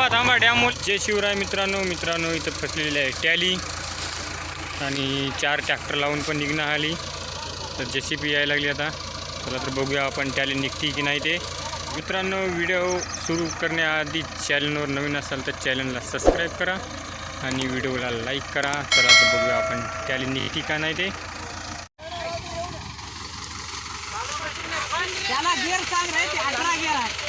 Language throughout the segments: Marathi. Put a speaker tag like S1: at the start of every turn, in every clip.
S1: थांबा थांबा डॅम जय शिवराय मित्रांनो मित्रांनो इथं फसलेली आहे टॅली. आणि चार ट्रॅक्टर लावून पण निघणं आली. तर जे सी पी यायला लागली आता. चला तर बघूया आपण टॅली निघती की नाही ते. मित्रांनो व्हिडिओ सुरू करण्याआधी चॅनलवर नवीन असाल तर चॅनलला सबस्क्राईब करा. आणि व्हिडिओला लाईक करा. चला तर बघूया आपण टॅली निघती का नाही ते.
S2: त्याला गेअर सांग रे ते अठरा गेअर आहे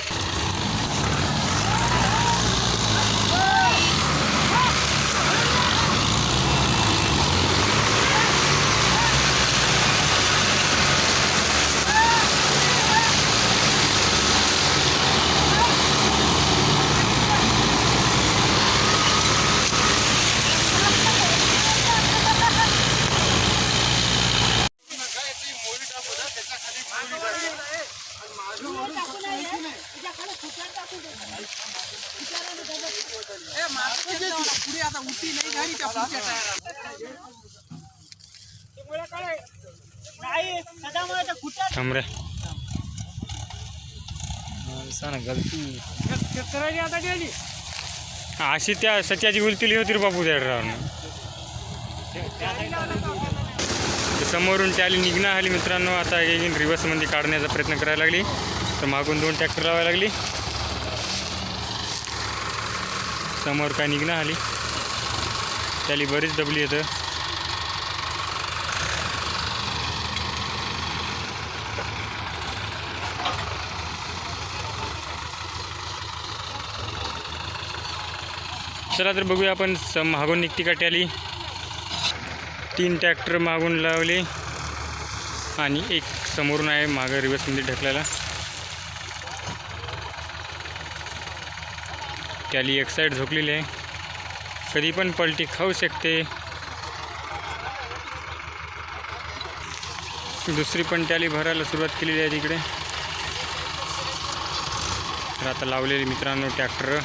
S2: ए, मागचं जे पुढे आता उठी नाही झाली त्या पुढच्या टायराला.
S1: थांब रे ना गलती अशी त्या सत्याची उलतीली होती रे बापू त्या ड्रायव्हरनं ते समोरून टॅली निघणं आली मित्रांनो आता एक रिव्हर्समध्ये काढण्याचा प्रयत्न करायला लागली तर मागून दोन ट्रॅक्टर लावायला लागली समोर काय निघणं आली टॅली बरीच दबली येतं चला तर बघूया आपण स मागून निघती का टॅली. तीन ट्रॅक्टर मागून लावले. आणि एक समोरून आहे मागं रिवर्समध्ये ढकलायला. टॅली एक साईड झोकलेली आहे. कधी पण पलटी खाऊ शकते. दुसरी पण टॅली भरायला सुरुवात केलेली आहे तिकडे. तर आता लावलेले मित्रांनो ट्रॅक्टर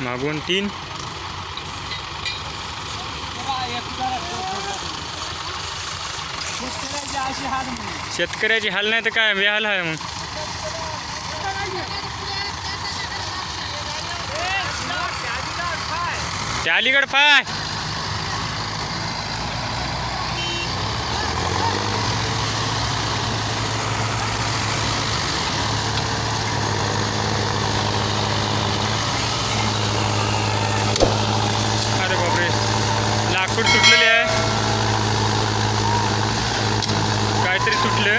S1: मागून तीन
S2: बघा, एक जरा शेतकऱ्याची हाल
S1: हाल नाही तर काय? बेहाल आहे मग. त्या अलीकड पाय. काहीतरी तुटलं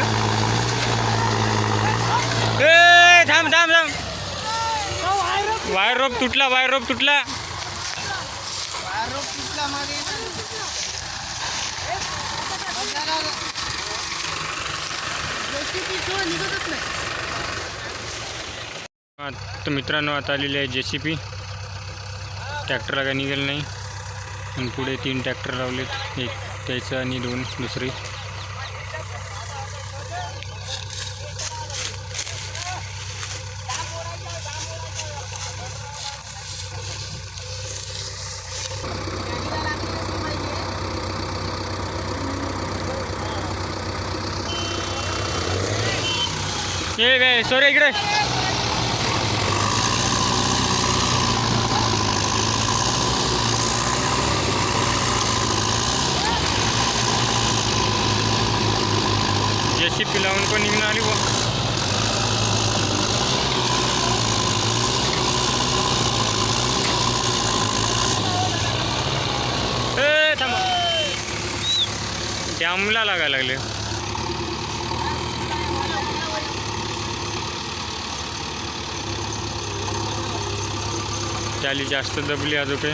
S1: ए थांब थांब थांब. वायर रोप तुटला वायर रोप तुटला. तर मित्रांनो आता आलेली आहे जे सी पी ट्रॅक्टरला काय निघेल नाही. आणि पुढे तीन ट्रॅक्टर लावलेत. एक त्याचं आणि दोन दुसरी. ए बे सोरे इकडे जशी पिलावून पण निघून आली बुवा ए डॅमला लागायला लागले त्याली जास्त दबली आज पे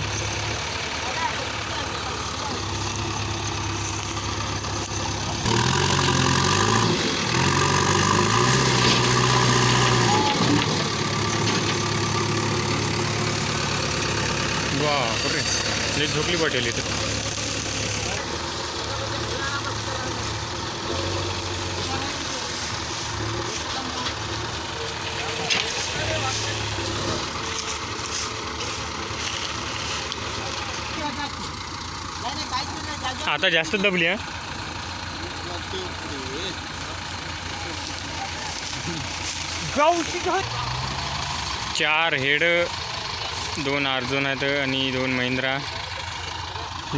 S1: बापरे लई झोपली तो। आता जास्त दबली हा? चार हेड दोन अर्जोन आहेत आणि दोन महिंद्रा.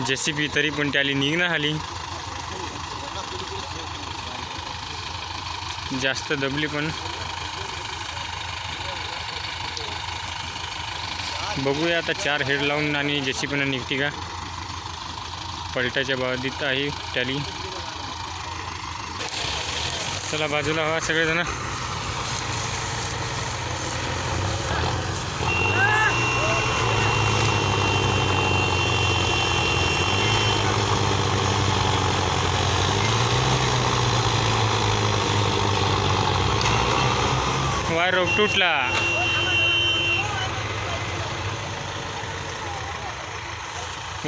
S1: जे सी बी तरी पण त्याली निघणं आली जास्त दबली पण. बघूया आता चार हेड लावून आणि जे सी पण निघते का? पलटाच्या बाबतीत आहे टॅली. चला बाजूला हवा सगळेजण. वायर रोग तुटला.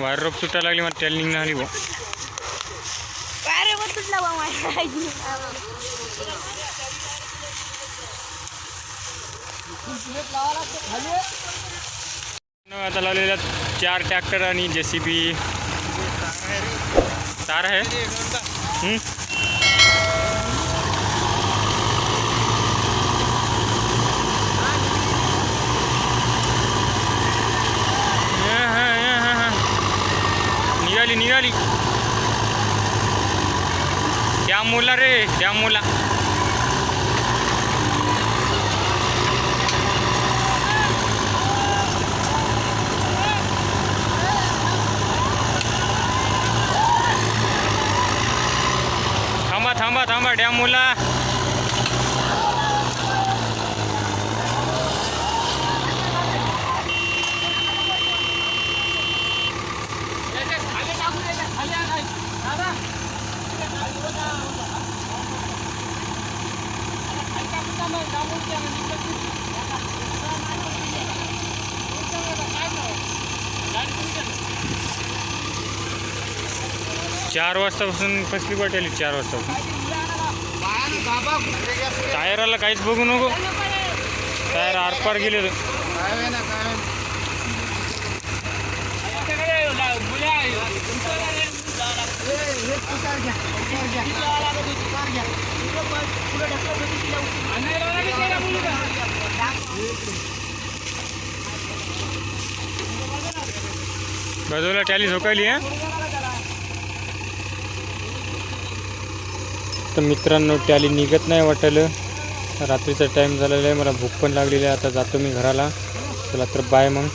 S1: वायर रोग तुटायला लागली मग त्याला निघणं आली
S3: तुटला
S1: आता लावलेल्या चार ट्रॅक्टर आणि जे सी बी तार आहे हं? हा, हा, हा, हा, हा. निघाली निघाली. त्या मुला रे त्या मुला. थांबा थांबा थांबा डॅम मुला. चार वाजतापासून फसली आली चार वाजतापासून? टायराला काहीच बघू नको. टायर आरपार गेले तर.
S2: काय घ्या, घ्या. घ्या.
S1: बाजूला टॅली झोकायली हा? तर मित्रांनो टॅली निघत नाही वाटलं रात्रीचा टाईम झालेला आहे मला भूक पण लागलेली आहे. आता जातो मी घराला. चला तर बाय मग.